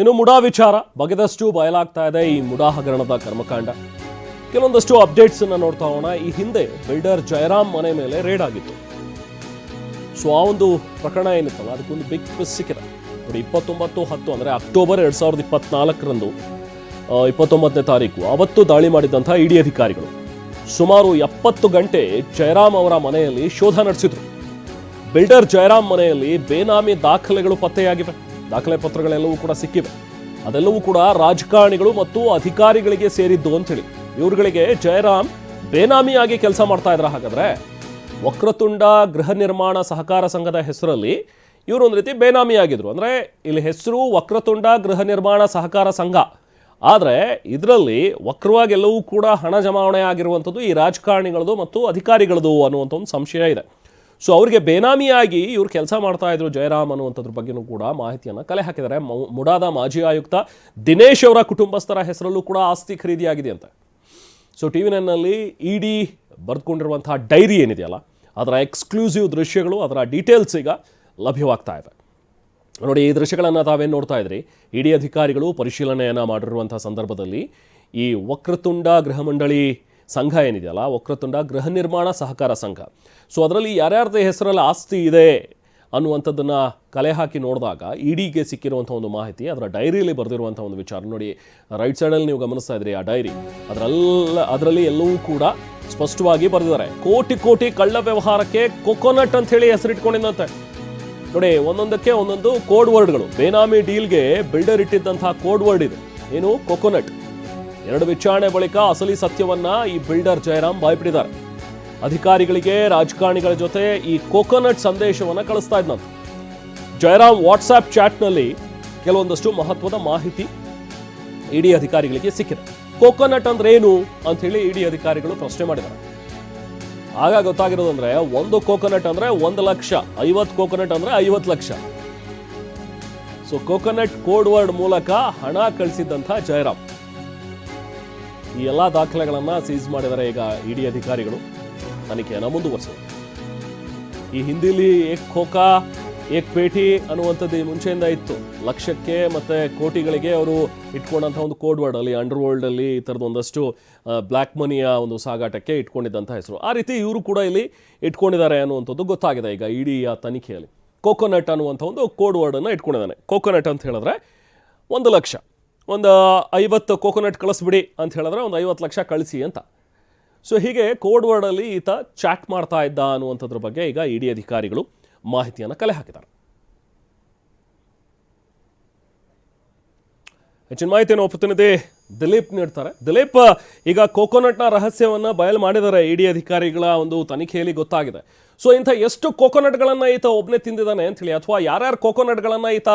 ಇನ್ನು ಮುಡಾ ವಿಚಾರ. ಬಗೆದಷ್ಟು ಬಯಲಾಗ್ತಾ ಇದೆ ಈ ಮುಡಾ ಹಗರಣದ ಕರ್ಮಕಾಂಡ. ಕೆಲವೊಂದಷ್ಟು ಅಪ್ಡೇಟ್ಸ್ ಅನ್ನ ನೋಡ್ತಾ ಹೋಗೋಣ. ಈ ಹಿಂದೆ ಬಿಲ್ಡರ್ ಜಯರಾಮ್ ಮನೆ ಮೇಲೆ ರೇಡ್ ಆಗಿತ್ತು. ಸೊ, ಆ ಒಂದು ಪ್ರಕರಣ ಏನಿತ್ತಲ್ಲ, ಅದಕ್ಕೊಂದು ಬಿಗ್ ಪ್ಲಸ್ ಸಿಕ್ಕಿದೆ. ನೋಡಿ, ಇಪ್ಪತ್ತೊಂಬತ್ತು ಹತ್ತು ಅಂದರೆ ಅಕ್ಟೋಬರ್ ಎರಡು ಸಾವಿರದ ಇಪ್ಪತ್ನಾಲ್ಕರಂದು ಇಪ್ಪತ್ತೊಂಬತ್ತನೇ ತಾರೀಕು, ಅವತ್ತು ದಾಳಿ ಮಾಡಿದಂಥ ಇಡಿ ಅಧಿಕಾರಿಗಳು. ಸುಮಾರು ಎಪ್ಪತ್ತು ಗಂಟೆ ಜಯರಾಮ್ ಅವರ ಮನೆಯಲ್ಲಿ ಶೋಧ ನಡೆಸಿದ್ರು. ಬಿಲ್ಡರ್ ಜಯರಾಮ್ ಮನೆಯಲ್ಲಿ ಬೇನಾಮಿ ದಾಖಲೆಗಳು ಪತ್ತೆಯಾಗಿವೆ. ದಾಖಲೆ ಪತ್ರಗಳೆಲ್ಲವೂ ಕೂಡ ಸಿಕ್ಕಿವೆ. ಅದೆಲ್ಲವೂ ಕೂಡ ರಾಜಕಾರಣಿಗಳು ಮತ್ತು ಅಧಿಕಾರಿಗಳಿಗೆ ಸೇರಿದ್ದು ಅಂತೇಳಿ ಇವರುಗಳಿಗೆ ಜಯರಾಮ್ ಬೇನಾಮಿಯಾಗಿ ಕೆಲಸ ಮಾಡ್ತಾ ಇದ್ರ ಹಾಗಾದ್ರೆ ವಕ್ರತುಂಡ ಗೃಹ ನಿರ್ಮಾಣ ಸಹಕಾರ ಸಂಘದ ಹೆಸರಲ್ಲಿ ಇವರು ಒಂದು ರೀತಿ ಬೇನಾಮಿಯಾಗಿದ್ರು. ಅಂದರೆ ಇಲ್ಲಿ ಹೆಸರು ವಕ್ರತುಂಡ ಗೃಹ ನಿರ್ಮಾಣ ಸಹಕಾರ ಸಂಘ. ಆದರೆ ಇದರಲ್ಲಿ ವಕ್ರವಾಗಿ ಎಲ್ಲವೂ ಕೂಡ ಹಣ ಜಮಾವಣೆ ಆಗಿರುವಂಥದ್ದು ಈ ರಾಜಕಾರಣಿಗಳದು ಮತ್ತು ಅಧಿಕಾರಿಗಳದು ಅನ್ನುವಂಥ ಒಂದು ಸಂಶಯ ಇದೆ. ಸೊ ಅವರಿಗೆ ಬೇನಾಮಿಯಾಗಿ ಇವ್ರು ಕೆಲಸ ಮಾಡ್ತಾ ಇದ್ರು ಜಯರಾಮ್ ಅನ್ನುವಂಥದ್ರ ಬಗ್ಗೆನೂ ಕೂಡ ಮಾಹಿತಿಯನ್ನು ಕಲೆ ಹಾಕಿದ್ದಾರೆ. ಮುಡಾದ ಮಾಜಿ ಆಯುಕ್ತ ದಿನೇಶ್ ಅವರ ಕುಟುಂಬಸ್ಥರ ಹೆಸರಲ್ಲೂ ಕೂಡ ಆಸ್ತಿ ಖರೀದಿಯಾಗಿದೆ ಅಂತ. ಸೊ ಟಿ ವಿ ನೈನ್ನಲ್ಲಿ ಇ ಡಿ ಬರೆದುಕೊಂಡಿರುವಂತಹ ಡೈರಿ ಏನಿದೆಯಲ್ಲ, ಅದರ ಎಕ್ಸ್ಕ್ಲೂಸಿವ್ ದೃಶ್ಯಗಳು, ಅದರ ಡೀಟೇಲ್ಸ್ ಈಗ ಲಭ್ಯವಾಗ್ತಾ ಇವೆ ನೋಡಿ, ಈ ದೃಶ್ಯಗಳನ್ನು ತಾವೇನು ನೋಡ್ತಾ ಇದ್ರಿ? ಇಡಿ ಅಧಿಕಾರಿಗಳು ಪರಿಶೀಲನೆಯನ್ನು ಮಾಡಿರುವಂಥ ಸಂದರ್ಭದಲ್ಲಿ ಈ ವಕ್ರತುಂಡ ಗೃಹ ಮಂಡಳಿ ಸಂಘ ಏನಿದೆಯಲ್ಲ, ವಕ್ರತುಂಡ ಗೃಹ ನಿರ್ಮಾಣ ಸಹಕಾರ ಸಂಘ. ಸೊ ಅದರಲ್ಲಿ ಯಾರ್ಯಾರ್ದೇ ಹೆಸರಲ್ಲಿ ಆಸ್ತಿ ಇದೆ ಅನ್ನುವಂಥದ್ದನ್ನು ಕಲೆ ಹಾಕಿ ನೋಡಿದಾಗ ಇಡಿಗೆ ಸಿಕ್ಕಿರುವಂಥ ಒಂದು ಮಾಹಿತಿ, ಅದರ ಡೈರಿಯಲ್ಲಿ ಬರೆದಿರುವಂಥ ಒಂದು ವಿಚಾರ. ನೋಡಿ, ರೈಟ್ ಸೈಡಲ್ಲಿ ನೀವು ಗಮನಿಸ್ತಾ ಇದ್ರಿ ಆ ಡೈರಿ. ಅದರಲ್ಲ, ಅದರಲ್ಲಿ ಎಲ್ಲವೂ ಕೂಡ ಸ್ಪಷ್ಟವಾಗಿ ಬರೆದಿದ್ದಾರೆ. ಕೋಟಿ ಕೋಟಿ ಕಳ್ಳ ವ್ಯವಹಾರಕ್ಕೆ ಕೊಕೊನಟ್ ಅಂತ ಹೇಳಿ ಹೆಸರಿಟ್ಕೊಂಡಿದ್ದಂತೆ. ನೋಡಿ, ಒಂದೊಂದಕ್ಕೆ ಒಂದೊಂದು ಕೋಡ್ ವರ್ಡ್ಗಳು. ಬೇನಾಮಿ ಡೀಲ್ಗೆ ಬಿಲ್ಡರ್ ಇಟ್ಟಿದ್ದಂತಹ ಕೋಡ್ ವರ್ಡ್ ಇದೆ. ಏನು? ಕೊಕೊನಟ್. ಎರಡು ವಿಚಾರಣೆ ಬಳಿಕ ಅಸಲಿ ಸತ್ಯವನ್ನ ಈ ಬಿಲ್ಡರ್ ಜಯರಾಮ್ ಬಾಯ್ಬಿಟ್ಟಿದ್ದಾರೆ. ಅಧಿಕಾರಿಗಳಿಗೆ ರಾಜಕಾರಣಿಗಳ ಜೊತೆ ಈ ಕೋಕೋನಟ್ ಸಂದೇಶವನ್ನ ಕಳಿಸ್ತಾ ಇದ್ನಂತೆ. ಜಯರಾಮ್ ವಾಟ್ಸ್ಆ್ಯಪ್ ಚಾಟ್ನಲ್ಲಿ ಕೆಲವೊಂದಷ್ಟು ಮಹತ್ವದ ಮಾಹಿತಿ ಇಡಿ ಅಧಿಕಾರಿಗಳಿಗೆ ಸಿಕ್ಕಿದೆ. ಕೋಕೋನಟ್ ಅಂದ್ರೆ ಏನು ಅಂತ ಹೇಳಿ ಇಡಿ ಅಧಿಕಾರಿಗಳು ಪ್ರಶ್ನೆ ಮಾಡಿದ್ದಾರೆ. ಆಗ ಗೊತ್ತಾಗಿರೋದಂದ್ರೆ ಒಂದು ಕೋಕೋನಟ್ ಅಂದ್ರೆ ಒಂದು ಲಕ್ಷ, ಐವತ್ತು ಕೋಕೋನಟ್ ಅಂದ್ರೆ ಐವತ್ತು lakh. So coconut code word ಮೂಲಕ ಹಣ ಕಳಿಸಿದ್ದಂಥ ಜಯರಾಮ್. ಈ ಎಲ್ಲ ದಾಖಲೆಗಳನ್ನು ಸೀಸ್ ಮಾಡಿದರೆ ಈಗ ಇಡಿ ಅಧಿಕಾರಿಗಳು ತನಿಖೆಯನ್ನು ಮುಂದುವರಿಸಿದರು ಈ ಹಿಂದಿಲಿ ಏಕ್ ಖೋಖಾ, ಏಕ್ ಪೇಟಿ ಅನ್ನುವಂಥದ್ದು ಮುಂಚೆಯಿಂದ ಇತ್ತು. ಲಕ್ಷಕ್ಕೆ ಮತ್ತು ಕೋಟಿಗಳಿಗೆ ಅವರು ಇಟ್ಕೊಂಡಂಥ ಒಂದು ಕೋಡ್ ವರ್ಡಲ್ಲಿ ಅಂಡರ್ ವರ್ಲ್ಡ್ ಅಲ್ಲಿ ಈ ಥರದ ಒಂದಷ್ಟು ಬ್ಲ್ಯಾಕ್ ಮನಿಯ ಒಂದು ಸಾಗಾಟಕ್ಕೆ ಇಟ್ಕೊಂಡಿದ್ದಂಥ ಹೆಸರು. ಆ ರೀತಿ ಇವರು ಕೂಡ ಇಲ್ಲಿ ಇಟ್ಕೊಂಡಿದ್ದಾರೆ ಅನ್ನುವಂಥದ್ದು ಗೊತ್ತಾಗಿದೆ ಈಗ ಇಡಿಯ ತನಿಖೆಯಲ್ಲಿ. ಕೋಕೋನಟ್ ಅನ್ನುವಂಥ ಒಂದು ಕೋಡ್ ವರ್ಡನ್ನು ಇಟ್ಕೊಂಡಿದ್ದಾನೆ. ಕೋಕೋನಟ್ ಅಂತ ಹೇಳಿದ್ರೆ ಒಂದು ಲಕ್ಷ. ಒಂದು ಐವತ್ತು ಕೋಕೋನಟ್ ಕಳಿಸ್ಬಿಡಿ ಅಂತ ಹೇಳಿದ್ರೆ ಒಂದು ಐವತ್ತು ಲಕ್ಷ ಕಳಿಸಿ ಅಂತ. ಸೊ ಹೀಗೆ ಕೋಡ್ ವರ್ಡಲ್ಲಿ ಈತ ಚಾಟ್ ಮಾಡ್ತಾ ಇದ್ದ ಅನ್ನುವಂಥದ್ರ ಬಗ್ಗೆ ಈಗ ಇಡಿ ಅಧಿಕಾರಿಗಳು ಮಾಹಿತಿಯನ್ನು ಕಲೆ ಹಾಕಿದ್ದಾರೆ. ಹೆಚ್ಚಿನ ಮಾಹಿತಿಯನ್ನು ಪ್ರತಿನಿಧಿ ದಿಲೀಪ್ ನೀಡ್ತಾರೆ. ದಿಲೀಪ್, ಈಗ ಕೋಕೋನಟ್ನ ರಹಸ್ಯವನ್ನು ಬಯಲು ಮಾಡಿದ್ದಾರೆ ಇಡಿ ಅಧಿಕಾರಿಗಳ ಒಂದು ತನಿಖೆಯಲ್ಲಿ ಗೊತ್ತಾಗಿದೆ. ಸೊ ಇಂಥ ಎಷ್ಟು ಕೋಕೋನಟ್ಗಳನ್ನು ಈತ ಒಬ್ಬನೇ ತಿಂದಿದ್ದಾನೆ ಅಂತೇಳಿ ಅಥವಾ ಯಾರ್ಯಾರು ಕೋಕೋನಟ್ಗಳನ್ನು ಈತ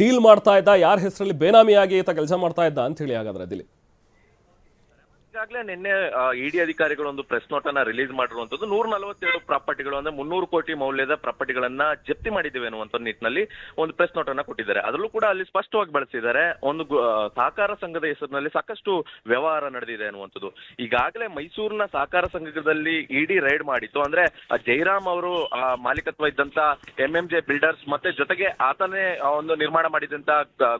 ಡೀಲ್ ಮಾಡ್ತಾ ಇದ್ದ, ಯಾರ ಹೆಸರಲ್ಲಿ ಬೇನಾಮಿಯಾಗಿ ಈತ ಕೆಲಸ ಮಾಡ್ತಾ ಇದ್ದ ಅಂತೇಳಿ ಹಾಗಾದ್ರೆ ದಿಲೀಪ್. ಈಗಾಗಲೇ ನಿನ್ನೆ ಇಡಿ ಅಧಿಕಾರಿಗಳು ಒಂದು ಪ್ರೆಸ್ ನೋಟ್ ಅನ್ನ ರಿಲೀಸ್ ಮಾಡಿರುವಂತದ್ದು ನೂರ ನಲವತ್ತೆರಡು ಪ್ರಾಪರ್ಟಿಗಳು ಅಂದ್ರೆ ಮುನ್ನೂರು ಕೋಟಿ ಮೌಲ್ಯದ ಪ್ರಾಪರ್ಟಿಗಳನ್ನ ಜಪ್ತಿ ಮಾಡಿದ್ದೇವೆ ಅನ್ನುವಂತ ನಿಟ್ಟಿನಲ್ಲಿ ಒಂದು ಪ್ರೆಸ್ ನೋಟ್ ಅನ್ನ ಕೊಟ್ಟಿದ್ದಾರೆ. ಅದರಲ್ಲೂ ಕೂಡ ಅಲ್ಲಿ ಸ್ಪಷ್ಟವಾಗಿ ಬಳಸಿದ್ದಾರೆ, ಒಂದು ಸಹಕಾರ ಸಂಘದ ಹೆಸರಿನಲ್ಲಿ ಸಾಕಷ್ಟು ವ್ಯವಹಾರ ನಡೆದಿದೆ ಅನ್ನುವಂಥದ್ದು. ಈಗಾಗಲೇ ಮೈಸೂರಿನ ಸಹಕಾರ ಸಂಘದಲ್ಲಿ ಇಡಿ ರೈಡ್ ಮಾಡಿತ್ತು. ಅಂದ್ರೆ ಜೈರಾಮ್ ಅವರು ಮಾಲೀಕತ್ವ ಇದ್ದಂತ ಎಂ ಎಂ ಜೆ ಬಿಲ್ಡರ್ಸ್ ಮತ್ತೆ ಜೊತೆಗೆ ಆತನೇ ಒಂದು ನಿರ್ಮಾಣ ಮಾಡಿದಂತ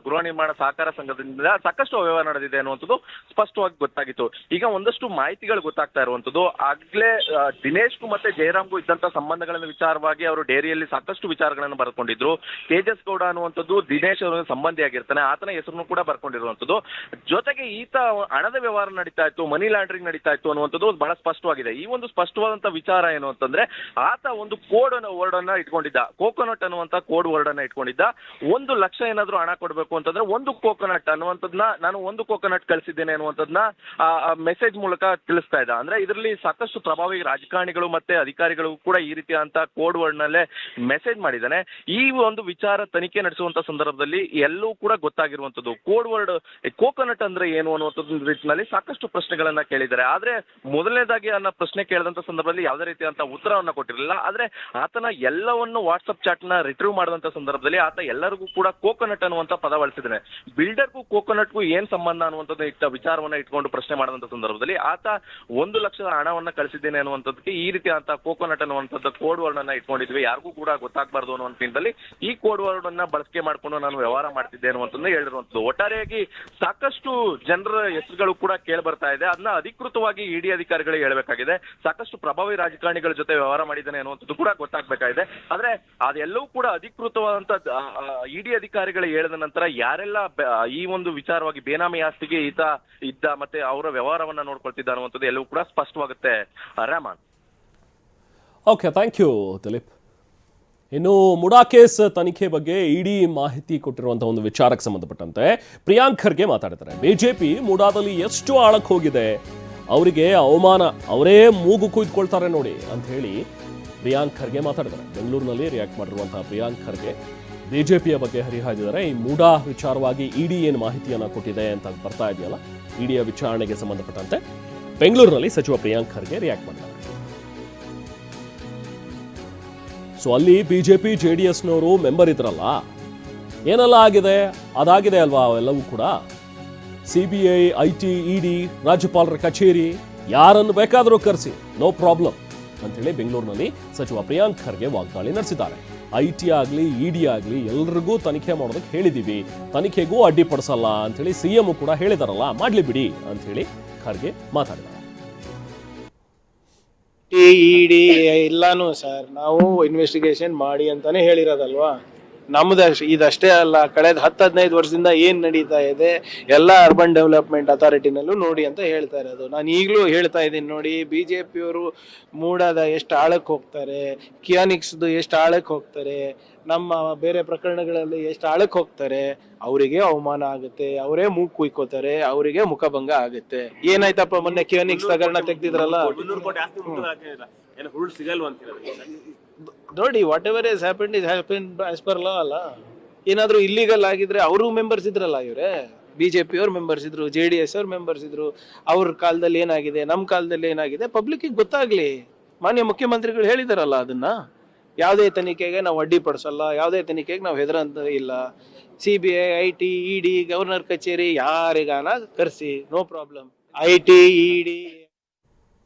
ಗೃಹ ನಿರ್ಮಾಣ ಸಹಕಾರ ಸಂಘದಿಂದ ಸಾಕಷ್ಟು ವ್ಯವಹಾರ ನಡೆದಿದೆ ಅನ್ನುವಂಥದ್ದು ಸ್ಪಷ್ಟವಾಗಿ ಗೊತ್ತಾಗಿತ್ತು. ಈಗ ಒಂದಷ್ಟು ಮಾಹಿತಿಗಳು ಗೊತ್ತಾಗ್ತಾ ಇರುವಂತದ್ದು. ಆಗ್ಲೇ ಆ, ದಿನೇಶ್ಗೂ ಮತ್ತೆ ಜಯರಾಮ್ಗೂ ಇದ್ದಂತ ಸಂಬಂಧಗಳ ವಿಚಾರವಾಗಿ ಅವರು ಡೇರಿಯಲ್ಲಿ ಸಾಕಷ್ಟು ವಿಚಾರಗಳನ್ನು ಬರ್ಕೊಂಡಿದ್ರು. ತೇಜಸ್ ಗೌಡ ಅನ್ನುವಂಥದ್ದು ದಿನೇಶ್ ಅವರ ಸಂಬಂಧಿಯಾಗಿರ್ತಾನೆ ಆತನ ಹೆಸರನ್ನು ಕೂಡ ಬರ್ಕೊಂಡಿರುವಂತದ್ದು ಜೊತೆಗೆ ಈತ ಹಣದ ವ್ಯವಹಾರ ನಡೀತಾ ಇತ್ತು ಮನಿ ಲಾಂಡ್ರಿಂಗ್ ನಡೀತಾ ಇತ್ತು ಅನ್ನುವಂಥದ್ದು ಬಹಳ ಸ್ಪಷ್ಟವಾಗಿದೆ. ಈ ಒಂದು ಸ್ಪಷ್ಟವಾದಂತ ವಿಚಾರ ಏನು ಅಂತಂದ್ರೆ ಆತ ಒಂದು ಕೋಡ್ ವರ್ಡ್ ಅನ್ನ ಇಟ್ಕೊಂಡಿದ್ದ. ಕೋಕೋನಟ್ ಅನ್ನುವಂತ ಕೋಡ್ ವರ್ಡ್ ಅನ್ನ ಇಟ್ಕೊಂಡಿದ್ದ. ಒಂದು ಲಕ್ಷ ಏನಾದ್ರೂ ಹಣ ಕೊಡಬೇಕು ಅಂತಂದ್ರೆ ಒಂದು ಕೋಕೋನಟ್ ಅನ್ನುವಂಥದ್ನ ನಾನು ಒಂದು ಕೋಕೋನಟ್ ಕಳಿಸಿದ್ದೇನೆ ಅನ್ನುವಂಥದ್ನ ಮೆಸೇಜ್ ಮೂಲಕ ತಿಳಿಸ್ತಾ ಇದ್ದ. ಅಂದ್ರೆ ಇದರಲ್ಲಿ ಸಾಕಷ್ಟು ಪ್ರಭಾವಿ ರಾಜಕಾರಣಿಗಳು ಮತ್ತೆ ಅಧಿಕಾರಿಗಳು ಕೂಡ ಈ ರೀತಿಯಂತ ಕೋಡ್ ವರ್ಡ್ ನಲ್ಲೇ ಮೆಸೇಜ್ ಮಾಡಿದ್ದಾನೆ. ಈ ಒಂದು ವಿಚಾರ ತನಿಖೆ ನಡೆಸುವಂತ ಸಂದರ್ಭದಲ್ಲಿ ಎಲ್ಲೂ ಕೂಡ ಗೊತ್ತಾಗಿರುವಂತದ್ದು. ಕೋಡ್ ವರ್ಡ್ ಕೋಕೋನಟ್ ಅಂದ್ರೆ ಏನು ಅನ್ನುವಂಥದ್ದು ರೀತಿಯಲ್ಲಿ ಸಾಕಷ್ಟು ಪ್ರಶ್ನೆಗಳನ್ನ ಕೇಳಿದ್ದಾರೆ. ಆದ್ರೆ ಮೊದಲನೇದಾಗಿ ಅನ್ನ ಪ್ರಶ್ನೆ ಕೇಳಿದಂತ ಸಂದರ್ಭದಲ್ಲಿ ಯಾವುದೇ ರೀತಿಯಂತ ಉತ್ತರವನ್ನ ಕೊಟ್ಟಿರಲಿಲ್ಲ. ಆದ್ರೆ ಆತನ ಎಲ್ಲವನ್ನು ವಾಟ್ಸ್ಆಪ್ ಚಾಟ್ನ ರಿಟ್ರೀವ್ ಮಾಡಿದಂತ ಸಂದರ್ಭದಲ್ಲಿ ಆತ ಎಲ್ಲರಿಗೂ ಕೂಡ ಕೋಕೋನಟ್ ಅನ್ನುವಂತ ಪದ ಬಳಸಿದ್ದಾನೆ. ಬಿಲ್ಡರ್ಗೂ ಕೋಕೋನಟ್ಗೂ ಏನ್ ಸಂಬಂಧ ಅನ್ನುವಂಥದ್ದು ಇಟ್ಟ ವಿಚಾರವನ್ನ ಇಟ್ಕೊಂಡು ಪ್ರಶ್ನೆ ಮಾಡಿದಂತ ಸಂದರ್ಭದಲ್ಲಿ ಆತ ಒಂದು ಲಕ್ಷದ ಹಣವನ್ನ ಕಳಿಸಿದ್ದೇನೆ ಅನ್ನುವಂಥದ್ದಕ್ಕೆ ಈ ರೀತಿ ಅಂತ ಕೋಕೋನಟ್ ಅನ್ನುವಂಥದ್ದು ಕೋಡ್ ವರ್ಡ್ ಅನ್ನ ಇಟ್ಕೊಂಡಿದ್ವಿ. ಯಾರಿಗೂ ಕೂಡ ಗೊತ್ತಾಗಬಾರ್ದು ನಿಟ್ಟಿನಲ್ಲಿ ಈ ಕೋಡ್ ವರ್ಡ್ ಅನ್ನ ಬಳಕೆ ಮಾಡ್ಕೊಂಡು ನಾನು ವ್ಯವಹಾರ ಮಾಡ್ತಿದ್ದೆ ಅನ್ನುವಂಥದ್ದು ಹೇಳಿರುವಂಥದ್ದು. ಒಟ್ಟಾರೆಯಾಗಿ ಸಾಕಷ್ಟು ಜನರ ಹೆಸರುಗಳು ಕೂಡ ಕೇಳಿ ಬರ್ತಾ ಇದೆ. ಅದನ್ನ ಅಧಿಕೃತವಾಗಿ ಇಡಿ ಅಧಿಕಾರಿಗಳಿಗೆ ಹೇಳಬೇಕಾಗಿದೆ. ಸಾಕಷ್ಟು ಪ್ರಭಾವಿ ರಾಜಕಾರಣಿಗಳ ಜೊತೆ ವ್ಯವಹಾರ ಮಾಡಿದ್ದಾನೆ ಅನ್ನುವಂಥದ್ದು ಕೂಡ ಗೊತ್ತಾಗಬೇಕಾಗಿದೆ. ಆದ್ರೆ ಅದೆಲ್ಲವೂ ಕೂಡ ಅಧಿಕೃತವಾದಂತ ಇಡಿ ಅಧಿಕಾರಿಗಳು ಹೇಳಿದ ನಂತರ ಯಾರೆಲ್ಲ ಈ ಒಂದು ವಿಚಾರವಾಗಿ ಬೇನಾಮಿ ಆಸ್ತಿಗೆ ಈತ ಇದ್ದ ಮತ್ತೆ ಅವರ ವ್ಯವಹಾರವನ್ನ ನೋಡ್ಕೊಳ್ತಿದ್ದ ಅನ್ನುವಂಥದ್ದು ಎಲ್ಲವೂ ಕೂಡ ಸ್ಪಷ್ಟವಾಗುತ್ತೆ. Rahman okay thank you Dilip. ಇನ್ನು ಮುಡಾ ಕೇಸ್ ತನಿಖೆ ಬಗ್ಗೆ ಇಡಿ ಮಾಹಿತಿ ಕೊಟ್ಟಿರುವಂತಹ ಒಂದು ವಿಚಾರಕ್ಕೆ ಸಂಬಂಧಪಟ್ಟಂತೆ ಪ್ರಿಯಾಂಕ್ ಖರ್ಗೆ ಮಾತಾಡ್ತಾರೆ. ಬಿಜೆಪಿ ಮುಡಾದಲ್ಲಿ ಎಷ್ಟು ಆಳಕ್ಕೆ ಹೋಗಿದೆ? ಅವರಿಗೆ ಅವಮಾನ, ಅವರೇ ಮೂಗು ಕುಯ್ದುಕೊಳ್ತಾರೆ ನೋಡಿ ಅಂತ ಹೇಳಿ ಪ್ರಿಯಾಂಕ್ ಖರ್ಗೆ ಮಾತಾಡಿದ್ದಾರೆ ಬೆಂಗಳೂರಿನಲ್ಲಿ ರಿಯಾಕ್ಟ್ ಮಾಡಿರುವಂತಹ ಪ್ರಿಯಾಂಕ್ ಖರ್ಗೆ. ಬಿಜೆಪಿಯ ಬಗ್ಗೆ ಹರಿಹಾಯ್ದಿದ್ದಾರೆ. ಈ ಮೂಡಾ ವಿಚಾರವಾಗಿ ಇಡಿ ಏನು ಮಾಹಿತಿಯನ್ನು ಕೊಟ್ಟಿದೆ ಅಂತ ಬರ್ತಾ ಇದೆಯಲ್ಲ, ಇಡಿಯ ವಿಚಾರಣೆಗೆ ಸಂಬಂಧಪಟ್ಟಂತೆ ಬೆಂಗಳೂರಿನಲ್ಲಿ ಸಚಿವ ಪ್ರಿಯಾಂಕ್ ಖರ್ಗೆ ರಿಯಾಕ್ಟ್ ಮಾಡಿದ್ದಾರೆ. ಸೊ ಅಲ್ಲಿ ಬಿಜೆಪಿ ಜೆ ಡಿ ಎಸ್ನವರು ಮೆಂಬರ್ ಇದ್ರಲ್ಲ, ಏನೆಲ್ಲ ಆಗಿದೆ? ಅದಾಗಿದೆ ಅಲ್ವಾ ಅವೆಲ್ಲವೂ ಕೂಡ? C B I I T E D ರಾಜ್ಯಪಾಲರ ಕಚೇರಿ, ಯಾರನ್ನು ಬೇಕಾದರೂ ಕರೆಸಿ ನೋ ಪ್ರಾಬ್ಲಮ್ ಅಂತೇಳಿ ಬೆಂಗಳೂರಿನಲ್ಲಿ ಸಚಿವ ಪ್ರಿಯಾಂಕ್ ಖರ್ಗೆ ವಾಗ್ದಾಳಿ ನಡೆಸಿದ್ದಾರೆ. ಐ ಟಿ ಆಗಲಿ, ಇ ಡಿ ಆಗಲಿ ಎಲ್ರಿಗೂ ತನಿಖೆ ಮಾಡೋದಕ್ಕೆ ಹೇಳಿದ್ದೀವಿ ತನಿಖೆಗೂ ಅಡ್ಡಿಪಡಿಸಲ್ಲ ಅಂಥೇಳಿ ಸಿ ಎಂ ಕೂಡ ಹೇಳಿದಾರಲ್ಲ, ಮಾಡಲಿ ಬಿಡಿ ಅಂಥೇಳಿ ಖರ್ಗೆ ಮಾತಾಡಿದ್ದಾರೆ ಇಡಿ ಎಲ್ಲಾನು ಸರ್, ನಾವು ಇನ್ವೆಸ್ಟಿಗೇಷನ್ ಮಾಡಿ ಅಂತಾನೆ ಹೇಳಿರೋದಲ್ವಾ? ನಮ್ದು ಇದಷ್ಟೇ ಅಲ್ಲ ಕಳೆದ ಹತ್ತು ಹದಿನೈದು ವರ್ಷದಿಂದ ಏನು ನಡೀತಾ ಇದೆ ಎಲ್ಲ ಅರ್ಬನ್ ಡೆವಲಪ್ಮೆಂಟ್ ಅಥಾರಿಟಿನಲ್ಲೂ ನೋಡಿ ಅಂತ ಹೇಳ್ತಾ ಇರೋದು. ನಾನು ಈಗಲೂ ಹೇಳ್ತಾ ಇದ್ದೀನಿ ನೋಡಿ ಬಿ ಜೆ ಪಿಯವರು ಮೂಡಾದ ಎಷ್ಟು ಆಳಕ್ಕೆ ಹೋಗ್ತಾರೆ ಕಿಯಾನಿಕ್ಸ್ದು ಎಷ್ಟು ಆಳಕ್ಕೆ ಹೋಗ್ತಾರೆ ನಮ್ಮ ಬೇರೆ ಪ್ರಕರಣಗಳಲ್ಲಿ ಎಷ್ಟು ಆಳಕ್ಕೆ ಹೋಗ್ತಾರೆ ಅವರಿಗೆ ಅವಮಾನ ಆಗುತ್ತೆ ಅವರೇ ಮೂಗ್ ಕುಯ್ಕೋತಾರೆ ಅವರಿಗೆ ಮುಖಭಂಗ ಆಗುತ್ತೆ. ಏನಾಯ್ತಪ್ಪ ಮೊನ್ನೆ ಕಿಯಾನಿಕ್ಸ್ ಹಗರಣ ತೆಗ್ದಿದ್ರಲ್ಲ? ಸಿಗಲ್ವಂತ ನೋಡಿ whatever is happen is happen as per law ಅಲ್ಲ. ಏನಾದರೂ ಇಲ್ಲಿಗಲ್ ಆಗಿದ್ರೆ ಅವರು ಮೆಂಬರ್ಸ್ ಇದ್ರಲ್ಲ ಇವರೇ? ಬಿ ಬಿಜೆಪಿ ಅವ್ರ ಮೆಂಬರ್ಸ್ ಇದ್ರು ಜೆ ಡಿ ಎಸ್ ಅವ್ರ ಮೆಂಬರ್ಸ್ ಇದ್ರು. ಅವ್ರ ಕಾಲದಲ್ಲಿ ಏನಾಗಿದೆ ನಮ್ಮ ಕಾಲದಲ್ಲಿ ಏನಾಗಿದೆ ಪಬ್ಲಿಕ್ಗೆ ಗೊತ್ತಾಗ್ಲಿ. ಮಾನ್ಯ ಮುಖ್ಯಮಂತ್ರಿಗಳು ಹೇಳಿದಾರಲ್ಲ ಅದನ್ನ. ಯಾವುದೇ ತನಿಖೆಗೆ ನಾವು ಅಡ್ಡಿಪಡಿಸಲ್ಲ ಯಾವುದೇ ತನಿಖೆಗೆ ನಾವು ಹೆದರಂತ ಇಲ್ಲ. C B I I T E D governor ಕಚೇರಿ ಯಾರಿಗಾನ ಕರೆಸಿ no problem I T E D